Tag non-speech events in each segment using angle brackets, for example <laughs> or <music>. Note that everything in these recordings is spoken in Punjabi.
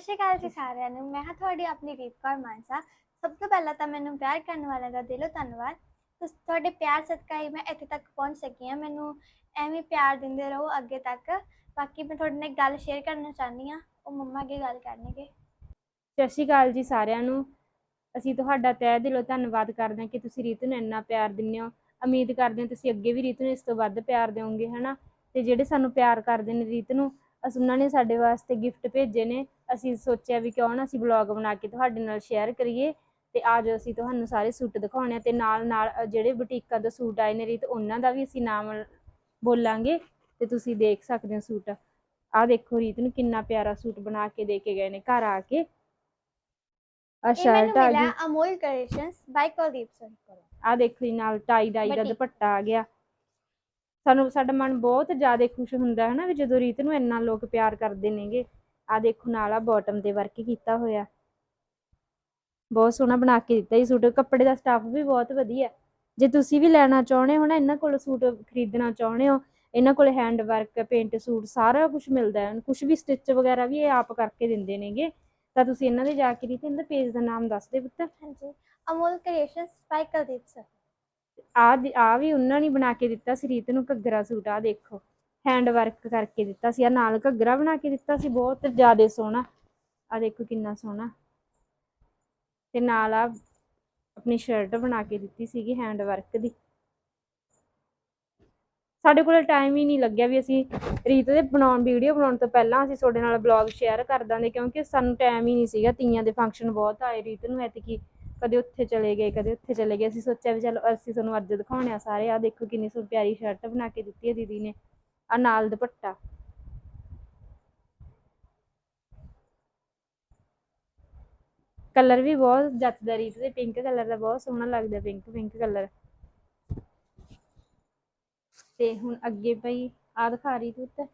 ਸ਼੍ਰੀ ਅਕਾਲ ਜੀ ਸਾਰਿਆਂ ਨੂੰ। ਮੈਂ ਹਾਂ ਤੁਹਾਡੀ ਆਪਣੀ ਰੀਤ ਕੌਰ ਮਾਨਸਾ। ਸਭ ਤੋਂ ਪਹਿਲਾਂ ਤਾਂ ਮੈਨੂੰ ਪਿਆਰ ਕਰਨ ਵਾਲਿਆਂ ਦਾ ਦਿਲੋਂ ਧੰਨਵਾਦ। ਤੁਸ, ਤੁਹਾਡੇ ਪਿਆਰ ਸਦਕਾ ਹੀ ਮੈਂ ਇੱਥੇ ਤੱਕ ਪਹੁੰਚ ਸਕੀ ਹਾਂ। ਮੈਨੂੰ ਐਵੇਂ ਪਿਆਰ ਦਿੰਦੇ ਰਹੋ ਅੱਗੇ ਤੱਕ। ਬਾਕੀ ਮੈਂ ਤੁਹਾਡੇ ਨਾਲ ਇੱਕ ਗੱਲ ਸ਼ੇਅਰ ਕਰਨਾ ਚਾਹੁੰਦੀ ਹਾਂ। ਉਹ ਮੰਮਾ ਅੱਗੇ ਗੱਲ ਕਰਨਗੇ। ਸਤਿ ਸ਼੍ਰੀ ਅਕਾਲ ਜੀ ਸਾਰਿਆਂ ਨੂੰ। ਅਸੀਂ ਤੁਹਾਡਾ ਤਹਿ ਦਿਲੋਂ ਧੰਨਵਾਦ ਕਰਦੇ ਹਾਂ ਕਿ ਤੁਸੀਂ ਰੀਤੂ ਨੂੰ ਇੰਨਾ ਪਿਆਰ ਦਿੰਦੇ ਹੋ। ਉਮੀਦ ਕਰਦੇ ਹਾਂ ਤੁਸੀਂ ਅੱਗੇ ਵੀ ਰੀਤੂ ਨੂੰ ਇਸ ਤੋਂ ਵੱਧ ਪਿਆਰ ਦਿਓਗੇ, ਹਨਾ? ਤੇ ਜਿਹੜੇ ਸਾਨੂੰ ਪਿਆਰ ਕਰਦੇ ਨੇ ਰੀਤ ਨੂੰ, ਅਸੀਂ ਉਹਨਾਂ ਨੇ ਸਾਡੇ ਵਾਸਤੇ ਗਿਫਟ ਭੇਜੇ ਨੇ। ਅਸੀਂ ਸੋਚਿਆ ਵੀ ਕਿਉਂ ਨਾ ਅਸੀਂ ਵਲੌਗ ਬਣਾ ਕੇ ਤੁਹਾਡੇ ਨਾਲ ਸ਼ੇਅਰ ਕਰੀਏ ਤੇ ਅੱਜ ਅਸੀਂ ਤੁਹਾਨੂੰ ਸਾਰੇ ਸੂਟ ਦਿਖਾਉਣੇ ਆ ਤੇ ਨਾਲ ਨਾਲ ਜਿਹੜੇ ਬੁਟੀਕਾਂ ਤੋਂ ਸੂਟ ਆਏ ਨੇ ਰੀਤ ਉਹਨਾਂ ਦਾ ਵੀ ਅਸੀਂ ਨਾਮ ਬੋਲਾਂਗੇ ਤੇ ਤੁਸੀਂ ਦੇਖ ਸਕਦੇ ਹੋ ਸੂਟ। ਆਹ ਦੇਖੋ ਰੀਤ ਨੂੰ ਕਿੰਨਾ ਪਿਆਰਾ ਸੂਟ ਬਣਾ ਕੇ ਦੇ ਕੇ ਗਏ ਨੇ ਘਰ ਆ ਕੇ। ਆ ਸ਼ਰਟ ਆ ਮਿਲਿਆ ਗਈ। Amol creations by Kuldeep sir ਆ ਦੇਖੋ ਜੀ ਨਾਲ ਟਾਈ ਡਾਈ ਦਾ। ਦੁਪੱਟਾ ਆ ਗਿਆ। ਸਾਨੂੰ ਸਾਡਾ ਮਨ ਬਹੁਤ ਜ਼ਿਆਦਾ ਖੁਸ਼ ਹੁੰਦਾ ਹੈ ਨਾ ਵੀ ਜਦੋਂ ਰੀਤ ਨੂੰ ਇੰਨਾ ਲੋਕ ਪਿਆਰ ਕਰਦੇ ਨੇਗੇ। ਆ ਦੇਖੋ ਨਾਲ ਆ ਬਾਟਮ ਤੇ ਵਰਕ ਕੀਤਾ ਹੋਇਆ। ਬਹੁਤ ਸੋਹਣਾ ਬਣਾ ਕੇ ਦਿੱਤਾ ਜੀ ਸੂਟ। ਕੱਪੜੇ ਦਾ ਸਟਾਫ ਵੀ ਬਹੁਤ ਵਧੀਆ। ਜੇ ਤੁਸੀਂ ਵੀ ਲੈਣਾ ਚਾਹੁੰਦੇ ਹੋ ਨਾ ਇਹਨਾਂ ਕੋਲ ਸੂਟ ਖਰੀਦਣਾ ਚਾਹੁੰਦੇ ਹੋ ਇਹਨਾਂ ਕੋਲ ਹੈਂਡ ਵਰਕ ਪੇਂਟ ਸੂਟ ਸਾਰਾ ਕੁਝ ਮਿਲਦਾ ਹੈ। ਕੁਝ ਵੀ ਸਟਿਚ ਵਗੈਰਾ ਵੀ ਇਹ ਆਪ ਕਰਕੇ ਦਿੰਦੇ ਨੇਗੇ। ਤਾਂ ਤੁਸੀਂ ਇਹਨਾਂ ਦੇ ਜਾ ਕੇ ਰੀਤ ਇਹਨਾਂ ਪੇਜ ਦਾ ਨਾਮ ਦੱਸ ਦੇ ਪੁੱਤ। ਹਾਂਜੀ। Amol creations by Kuldeep sir ਆ ਆ ਵੀ ਉਹਨਾਂ ਨੇ ਬਣਾ ਕੇ ਦਿੱਤਾ ਸੀ ਰੀਤ ਨੂੰ ਘੱਗਰਾ ਸੂਟ। ਆ ਦੇਖੋ। ਹੈਂਡ ਵਰਕ ਕਰਕੇ ਦਿੱਤਾ ਸੀ ਆ ਨਾਲ ਘੱਗਰਾ ਬਣਾ ਕੇ ਦਿੱਤਾ ਸੀ, ਬਹੁਤ ਜ਼ਿਆਦਾ ਸੋਹਣਾ। ਆ ਦੇਖੋ ਕਿੰਨਾ ਸੋਹਣਾ। ਤੇ ਨਾਲ ਆ ਆਪਣੀ ਸ਼ਰਟ ਬਣਾ ਕੇ ਦਿੱਤੀ ਸੀਗੀ ਹੈਂਡ ਵਰਕ ਦੀ। ਸਾਡੇ ਕੋਲ ਟਾਈਮ ਹੀ ਨਹੀਂ ਲੱਗਿਆ ਵੀ ਅਸੀਂ ਰੀਤ ਦੇ ਬਣਾਉਣ ਵੀਡੀਓ ਬਣਾਉਣ ਤੋਂ ਪਹਿਲਾਂ ਅਸੀਂ ਤੁਹਾਡੇ ਨਾਲ ਬਲੌਗ ਸ਼ੇਅਰ ਕਰ ਦਾਂਗੇ, ਕਿਉਂਕਿ ਸਾਨੂੰ ਟਾਈਮ ਹੀ ਨਹੀਂ ਸੀਗਾ। ਤੀਆਂ ਦੇ ਫੰਕਸ਼ਨ ਬਹੁਤ ਆਏ ਰੀਤ ਨੂੰ, ਐਤਕੀ ਕਦੇ ਉੱਥੇ ਚਲੇ ਗਏ, ਕਦੇ ਉੱਥੇ ਚਲੇ ਗਏ। ਅਸੀਂ ਸੋਚਿਆ ਵੀ ਚਲੋ ਅਸੀਂ ਤੁਹਾਨੂੰ ਅੱਜ ਦਿਖਾਉਣੇ ਆ ਸਾਰੇ। ਆ ਦੇਖੋ ਕਿੰਨੀ ਸੋਹਣੀ ਪਿਆਰੀ ਸ਼ਰਟ ਬਣਾ ਕੇ ਦਿੱਤੀ ਹੈ ਦੀਦੀ ਨੇ। ਆ ਨਾਲ ਦੁਪੱਟਾ। ਕਲਰ ਵੀ ਬਹੁਤ ਜੱਚਦਾ ਰੀਤ ਦੇ, ਪਿੰਕ ਕਲਰ ਦਾ ਬਹੁਤ ਸੋਹਣਾ ਲੱਗਦਾ ਪਿੰਕ ਪਿੰਕ ਕਲਰ। ਤੇ ਹੁਣ ਅੱਗੇ ਪਈ ਆ ਦਿਖਾ ਰਹੀ ਤੂੰ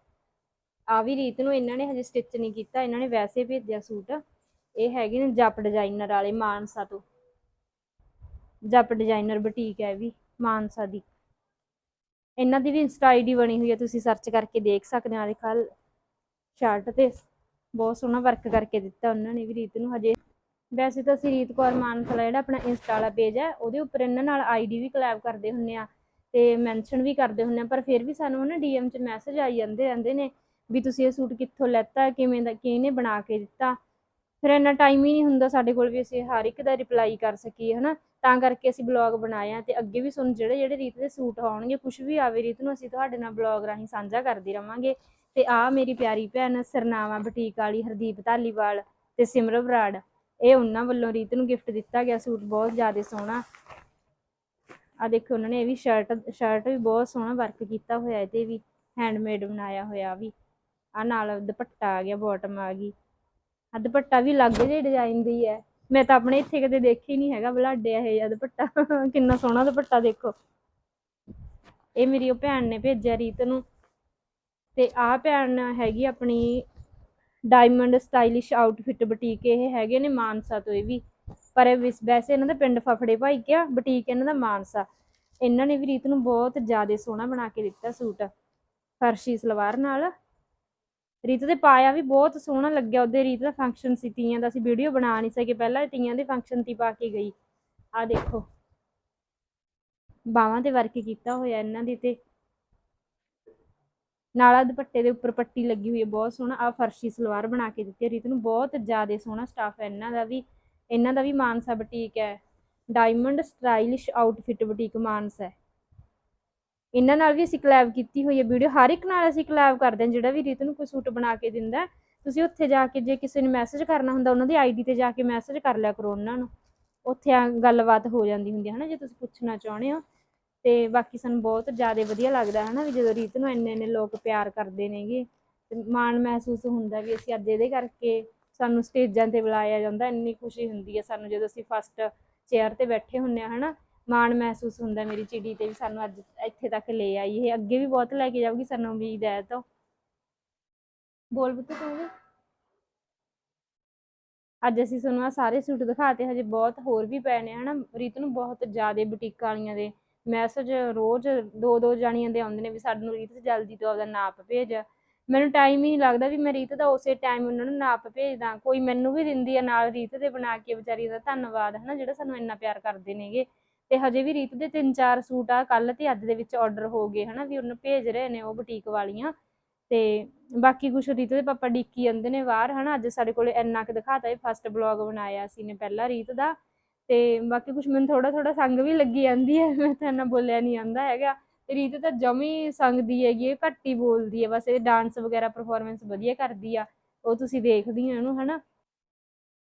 ਆ ਵੀ ਰੀਤ ਨੂੰ ਇਹਨਾਂ ਨੇ ਹਜੇ ਸਟਿਚ ਨਹੀਂ ਕੀਤਾ, ਇਹਨਾਂ ਨੇ ਵੈਸੇ ਭੇਜਿਆ ਸੂਟ। ਇਹ ਹੈਗੇ ਨੇ ਜੱਪ ਡਿਜ਼ਾਈਨਰ ਵਾਲੇ ਮਾਨਸਾ ਤੋਂ। ਜੱਪ ਡਿਜ਼ਾਈਨਰ ਬੁਟੀਕ ਹੈ ਇਹ ਵੀ, ਮਾਨਸਾ ਦੀ। ਇਹਨਾਂ ਦੀ ਵੀ ਇੰਸਟਾ ਆਈਡੀ ਬਣੀ ਹੋਈ ਹੈ ਤੁਸੀਂ ਸਰਚ ਕਰਕੇ ਦੇਖ ਸਕਦੇ ਹੋ। ਆ ਦੇਖਾ ਸ਼ਰਟ ਤੇ ਬਹੁਤ ਸੋਹਣਾ ਵਰਕ ਕਰਕੇ ਦਿੱਤਾ ਉਹਨਾਂ ਨੇ ਵੀ ਰੀਤ ਨੂੰ। ਹਜੇ ਵੈਸੇ ਤਾਂ ਅਸੀਂ ਰੀਤ ਕੌਰ ਮਾਨਸਾ ਜਿਹੜਾ ਆਪਣਾ ਇੰਸਟਾ ਵਾਲਾ ਪੇਜ ਹੈ ਉਹਦੇ ਉੱਪਰ ਇਹਨਾਂ ਨਾਲ ਆਈਡੀ ਵੀ ਕਲੈਬ ਕਰਦੇ ਹੁੰਨੇ ਆ ਤੇ ਮੈਂਸ਼ਨ ਵੀ ਕਰਦੇ ਹੁੰਨੇ ਆ, ਪਰ ਫਿਰ ਵੀ ਸਾਨੂੰ ਨਾ ਡੀਐਮ 'ਚ ਮੈਸੇਜ ਆਈ ਜਾਂਦੇ ਰਹਿੰਦੇ ਨੇ ਵੀ ਤੁਸੀਂ ਇਹ ਸੂਟ ਕਿੱਥੋਂ ਲੈਤਾ, ਕਿਵੇਂ ਦਾ, ਕਿਹਨੇ ਬਣਾ ਕੇ ਦਿੱਤਾ। ਫਿਰ ਇੰਨਾ ਟਾਈਮ ਹੀ ਨਹੀਂ ਹੁੰਦਾ ਸਾਡੇ ਕੋਲ ਵੀ ਅਸੀਂ ਹਰ ਇੱਕ ਦਾ ਰਿਪਲਾਈ ਕਰ ਸਕੀਏ, ਹਨਾ? ਤਾਂ ਕਰਕੇ ਅਸੀਂ ਬਲੌਗ ਬਣਾਇਆ ਤੇ ਅੱਗੇ ਵੀ ਸੁਣ ਜਿਹੜੇ ਜਿਹੜੇ ਰੀਤ ਦੇ ਸੂਟ ਆਉਣਗੇ ਕੁਝ ਵੀ ਆਵੇ ਰੀਤ ਨੂੰ ਅਸੀਂ ਤੁਹਾਡੇ ਨਾਲ ਬਲੌਗ ਰਾਹੀਂ ਸਾਂਝਾ ਕਰਦੇ ਰਵਾਂਗੇ। ਤੇ ਆ ਮੇਰੀ ਪਿਆਰੀ ਭੈਣ ਸਰਨਾਵਾ ਬੁਟੀਕ ਵਾਲੀ ਹਰਦੀਪ ਧਾਲੀਵਾਲ ਤੇ ਸਿਮਰ ਬਰਾੜ ਇਹ ਉਹਨਾਂ ਵੱਲੋਂ ਰੀਤ ਨੂੰ ਗਿਫਟ ਦਿੱਤਾ ਗਿਆ ਸੂਟ, ਬਹੁਤ ਜ਼ਿਆਦਾ ਸੋਹਣਾ। ਆ ਦੇਖੋ, ਉਹਨਾਂ ਨੇ ਇਹ ਵੀ ਸ਼ਰਟ ਸ਼ਰਟ ਵੀ ਬਹੁਤ ਸੋਹਣਾ ਵਰਕ ਕੀਤਾ ਹੋਇਆ, ਇਹਦੇ ਵੀ ਹੈਂਡਮੇਡ ਬਣਾਇਆ ਹੋਇਆ ਵੀ। ਆ ਨਾਲ ਦੁਪੱਟਾ ਆ ਗਿਆ ਬਾਟਮ ਆ ਗਈ। ਆ ਦੁਪੱਟਾ ਵੀ ਅਲੱਗ ਜਿਹੇ ਡਿਜ਼ਾਈਨ ਦੀ ਹੈ ਮੈਂ ਤਾਂ ਆਪਣੇ ਇੱਥੇ ਕਦੇ ਦੇਖਿਆ ਹੀ ਨਹੀਂ ਹੈਗਾ ਬਲਾਡੇ ਇਹ ਜਿਹਾ ਦੁਪੱਟਾ <laughs> ਕਿੰਨਾ ਸੋਹਣਾ ਦੁਪੱਟਾ ਦੇਖੋ। ਇਹ ਮੇਰੀ ਉਹ ਭੈਣ ਨੇ ਭੇਜਿਆ ਰੀਤ ਨੂੰ। ਤੇ ਆਹ ਭੈਣ ਹੈਗੀ ਆਪਣੀ ਡਾਇਮੰਡ ਸਟਾਈਲਿਸ਼ ਆਊਟਫਿਟ ਬੁਟੀਕ, ਇਹ ਹੈਗੇ ਨੇ ਮਾਨਸਾ ਤੋਂ ਇਹ ਵੀ। ਪਰ ਇਹ ਵੈਸੇ ਇਹਨਾਂ ਦਾ ਪਿੰਡ ਫਫੜੇ ਭਾਈ ਕਿਆ, ਬੁਟੀਕ ਇਹਨਾਂ ਦਾ ਮਾਨਸਾ। ਇਹਨਾਂ ਨੇ ਵੀ ਰੀਤ ਨੂੰ ਬਹੁਤ ਜ਼ਿਆਦਾ ਸੋਹਣਾ ਬਣਾ ਕੇ ਦਿੱਤਾ ਸੂਟ। ਫਰਸ਼ੀ ਸਲਵਾਰ ਨਾਲ। ਰੀਤ ਦੇ ਪਾਇਆ ਵੀ ਬਹੁਤ ਸੋਹਣਾ ਲੱਗਿਆ ਉਹਦੇ, ਰੀਤ ਦਾ ਫੰਕਸ਼ਨ ਸੀ ਤੀਆਂ ਦਾ, ਅਸੀਂ ਵੀਡੀਓ ਬਣਾ ਨਹੀਂ ਸਕੇ, ਪਹਿਲਾਂ ਤੀਆਂ ਦੇ ਫੰਕਸ਼ਨ ਤੇ ਪਾ ਕੇ ਗਈ। ਆ ਦੇਖੋ। ਬਾਹਾਂ ਤੇ ਵਰਕ ਕੀਤਾ ਹੋਇਆ ਇਹਨਾਂ ਦੀ ਤੇ। ਨਾਲਾ ਦੁਪੱਟੇ ਦੇ ਉੱਪਰ ਪੱਟੀ ਲੱਗੀ ਹੋਈ ਹੈ, ਬਹੁਤ ਸੋਹਣਾ। ਆ ਫਰਸ਼ੀ ਸਲਵਾਰ ਬਣਾ ਕੇ ਦਿੱਤੀ ਰੀਤ ਨੂੰ ਬਹੁਤ ਜ਼ਿਆਦਾ ਸੋਹਣਾ ਸਟਾਫ ਹੈ। ਇਹਨਾਂ ਦਾ ਵੀ, ਇਹਨਾਂ ਦਾ ਵੀ ਮਾਨਸਾ ਬੁਟੀਕ ਹੈ। Diamond stylish outfit boutique Mansa ਹੈ। ਇਹਨਾਂ ਨਾਲ ਵੀ ਅਸੀਂ ਕਲੈਬ ਕੀਤੀ ਹੋਈ ਹੈ ਵੀਡੀਓ ਹਰ ਇੱਕ ਨਾਲ ਅਸੀਂ ਕਲੈਬ ਕਰਦੇ ਹਾਂ, ਜਿਹੜਾ ਵੀ ਰੀਤ ਨੂੰ ਕੋਈ ਸੂਟ ਬਣਾ ਕੇ ਦਿੰਦਾ ਤੁਸੀਂ ਉੱਥੇ ਜਾ ਕੇ ਜੇ ਕਿਸੇ ਨੇ ਮੈਸੇਜ ਕਰਨਾ ਹੁੰਦਾ, ਉਹਨਾਂ ਦੀ ਆਈਡੀ ਤੇ ਜਾ ਕੇ ਮੈਸੇਜ ਕਰ ਲਿਆ ਕਰੋ ਉਹਨਾਂ ਨੂੰ। ਉੱਥੇ ਗੱਲਬਾਤ ਹੋ ਜਾਂਦੀ ਹੁੰਦੀ ਹੈ, ਹਨਾ, ਜੇ ਤੁਸੀਂ ਪੁੱਛਣਾ ਚਾਹੁੰਦੇ ਹੋ। ਤੇ ਬਾਕੀ ਸਾਨੂੰ ਬਹੁਤ ਜ਼ਿਆਦਾ ਵਧੀਆ ਲੱਗਦਾ ਹੈ, ਹਨਾ, ਵੀ ਜਦੋਂ ਰੀਤ ਨੂੰ ਇੰਨੇ ਇੰਨੇ ਲੋਕ ਪਿਆਰ ਕਰਦੇ ਨੇਗੇ, ਤੇ ਮਾਣ ਮਹਿਸੂਸ ਹੁੰਦਾ ਵੀ ਅਸੀਂ ਅੱਜ ਇਹਦੇ ਕਰਕੇ ਸਾਨੂੰ ਸਟੇਜਾਂ ਤੇ ਬੁਲਾਇਆ ਜਾਂਦਾ, ਇੰਨੀ ਖੁਸ਼ੀ ਹੁੰਦੀ ਹੈ ਸਾਨੂੰ ਜਦੋਂ ਅਸੀਂ ਫਸਟ ਚੇਅਰ ਤੇ ਬੈਠੇ ਹੁੰਨੇ ਆ ਹਨਾ। ਮਾਣ ਮਹਿਸੂਸ ਹੁੰਦਾ ਮੇਰੀ ਚਿੜੀ ਤੇ ਵੀ ਸਾਨੂੰ ਅੱਜ ਇੱਥੇ ਤੱਕ ਲੈ ਆਈ ਇਹ। ਅੱਗੇ ਵੀ ਬਹੁਤ ਲੈ ਕੇ ਜਾਊਗੀ, ਸਾਨੂੰ ਉਮੀਦ ਹੈ ਤਾਂ ਬੋਲ ਬੁੱਤ ਤੂੰ ਵੀ। ਅੱਜ ਅਸੀਂ ਤੁਹਾਨੂੰ ਆਹ ਸਾਰੇ ਸੂਟ ਦਿਖਾਤੇ, ਹਜੇ ਬਹੁਤ ਹੋਰ ਵੀ ਪਏ ਨੇ। ਹਨਾ ਰੀਤ ਨੂੰ ਬਹੁਤ ਜ਼ਿਆਦਾ ਬੁਟੀਕ ਵਾਲੀਆਂ ਦੇ ਮੈਸੇਜ ਰੋਜ਼ ਦੋ ਦੋ ਜਾਣੀਆਂ ਦੇ ਆਉਂਦੇ ਨੇ ਵੀ ਸਾਨੂੰ ਰੀਤ ਜਲਦੀ ਤੋਂ ਆਪਦਾ ਨਾਪ ਭੇਜ। ਮੈਨੂੰ ਟਾਈਮ ਹੀ ਨਹੀਂ ਲੱਗਦਾ ਵੀ ਮੈਂ ਰੀਤ ਦਾ ਉਸੇ ਟਾਈਮ ਉਹਨਾਂ ਨੂੰ ਨਾਪ ਭੇਜਦਾ। ਕੋਈ ਮੈਨੂੰ ਵੀ ਦਿੰਦੀ ਆ ਨਾਲ ਰੀਤ ਦੇ ਬਣਾ ਕੇ ਵਿਚਾਰੀ ਦਾ ਧੰਨਵਾਦ, ਹਨਾ, ਜਿਹੜਾ ਸਾਨੂੰ ਇੰਨਾ ਪਿਆਰ ਕਰਦੇ ਨੇਗੇ। ਤੇ ਹਜੇ ਵੀ ਰੀਤ ਦੇ ਤਿੰਨ ਚਾਰ ਸੂਟ ਆ ਕੱਲ ਤੇ ਅੱਜ ਦੇ ਵਿੱਚ ਆਰਡਰ ਹੋ ਗਏ, ਹਨਾ, ਵੀ ਉਹਨੂੰ ਭੇਜ ਰਹੇ ਨੇ ਉਹ ਬੁਟੀਕ ਵਾਲੀਆਂ। ਤੇ ਬਾਕੀ ਕੁਛ ਰੀਤ ਦੇ ਪਾਪਾ ਡਿੱਕੀ ਜਾਂਦੇ ਨੇ ਬਾਹਰ, ਹਨਾ, ਅੱਜ ਸਾਡੇ ਕੋਲੇ ਇੰਨਾ ਕੁ ਦਿਖਾਤਾ ਇਹ ਫਸਟ ਬਲੌਗ ਬਣਾਇਆ ਸੀ ਨੇ ਪਹਿਲਾਂ ਰੀਤ ਦਾ। ਤੇ ਬਾਕੀ ਕੁਛ ਮੈਨੂੰ ਥੋੜਾ ਥੋੜਾ ਸੰਗ ਵੀ ਲੱਗੀ ਜਾਂਦੀ ਹੈ, ਮੈਂ ਤਾਂ ਇੰਨਾ ਬੋਲਿਆ ਨਹੀਂ ਆਂਦਾ ਹੈਗਾ। ਤੇ ਰੀਤ ਤਾਂ ਜਮੀ ਸੰਗਦੀ ਹੈਗੀ ਇਹ ਘੱਟ ਹੀ ਬੋਲਦੀ ਹੈ, ਬਸ ਇਹ ਡਾਂਸ ਵਗੈਰਾ ਪਰਫਾਰਮੈਂਸ ਵਧੀਆ ਕਰਦੀ ਆ, ਉਹ ਤੁਸੀਂ ਦੇਖਦੀ ਹੋ ਇਹਨੂੰ, ਹਨਾ।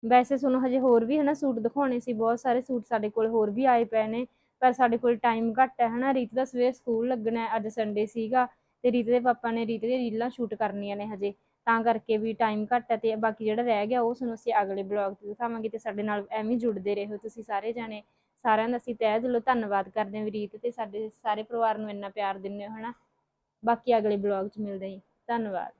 ਵੈਸੇ ਤੁਹਾਨੂੰ ਹਜੇ ਹੋਰ ਵੀ ਹਨਾ ਸੂਟ ਦਿਖਾਉਣੇ ਸੀ, ਬਹੁਤ ਸਾਰੇ ਸੂਟ ਸਾਡੇ ਕੋਲ ਹੋਰ ਵੀ ਆਏ ਪਏ ਨੇ, ਪਰ ਸਾਡੇ ਕੋਲ ਟਾਈਮ ਘੱਟ ਹੈ ਹਨਾ, ਰੀਤ ਦਾ ਸਵੇਰ ਸਕੂਲ ਲੱਗਣਾ ਅੱਜ ਸੰਡੇ ਸੀਗਾ ਤੇ ਰੀਤ ਦੇ ਪਾਪਾ ਨੇ ਰੀਤ ਦੀਆਂ ਰੀਲਾਂ ਸ਼ੂਟ ਕਰਨੀਆਂ ਨੇ ਹਜੇ, ਤਾਂ ਕਰਕੇ ਵੀ ਟਾਈਮ ਘੱਟ ਹੈ ਤੇ ਬਾਕੀ ਜਿਹੜਾ ਰਹਿ ਗਿਆ ਉਹ ਤੁਹਾਨੂੰ ਅਸੀਂ ਅਗਲੇ ਬਲੌਗ 'ਤੇ ਦਿਖਾਵਾਂਗੇ ਤੇ ਸਾਡੇ ਨਾਲ ਐਵੇਂ ਹੀ ਜੁੜਦੇ ਰਹੋ ਤੁਸੀਂ ਸਾਰੇ ਜਾਣੇ, ਸਾਰਿਆਂ ਦਾ ਅਸੀਂ ਤਹਿ ਦਿਲੋਂ ਧੰਨਵਾਦ ਕਰਦੇ ਹਾਂ ਵੀ ਰੀਤ ਤੇ ਸਾਡੇ ਸਾਰੇ ਪਰਿਵਾਰ ਨੂੰ ਇੰਨਾ ਪਿਆਰ ਦਿੰਦੇ ਹੋ ਹਨਾ, ਬਾਕੀ ਅਗਲੇ ਬਲੌਗ 'ਚ ਮਿਲਦੇ ਹਾਂ ਜੀ। ਧੰਨਵਾਦ